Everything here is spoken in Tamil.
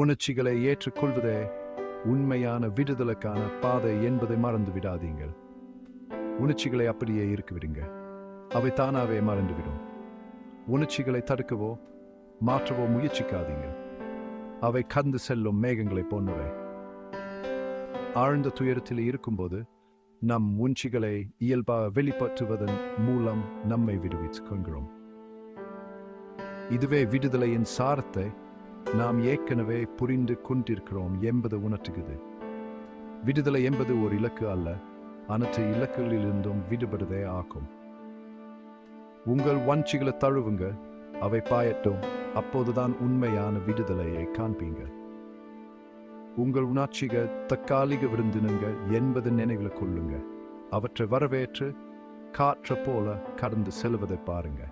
உணர்ச்சிகளை ஏற்றுக்கொள்வதே உண்மையான விடுதலுக்கான பாதை என்பதை மறந்து விடாதீங்கள் உணர்ச்சிகளை அப்படியே இருக்க விடுங்க அவை தானாவே மறந்துவிடும். உணர்ச்சிகளை தடுக்கவோ மாற்றவோ முயற்சிக்காதீங்க அவை கந்து செல்லும் மேகங்களை போன்றவை. ஆழ்ந்த துயரத்தில் இருக்கும்போது நம் உணர்ச்சிகளை இயல்பாக வெளிப்படுத்துவதன் மூலம் நம்மை விடுவித்துக் கொள்கிறோம். இதுவே விடுதலையின் சாரத்தை நாம் ஏற்கனவே புரிந்து கொண்டிருக்கிறோம் என்பது உணர்த்துகிறது. விடுதலை என்பது ஒரு இலக்கு அல்ல அனைத்து இலக்குகளிலிருந்தும் விடுபடுதே ஆகும். உங்கள் வஞ்சிகளை தழுவுங்க அவை பாயட்டும் அப்போதுதான் உண்மையான விடுதலையை காண்பீங்க. உங்கள் உணர்ச்சிகள் தற்காலிக விருந்தினுங்க என்பது நினைவில் கொள்ளுங்க. அவற்றை வரவேற்று காற்ற போல கடந்து செல்வதை பாருங்க.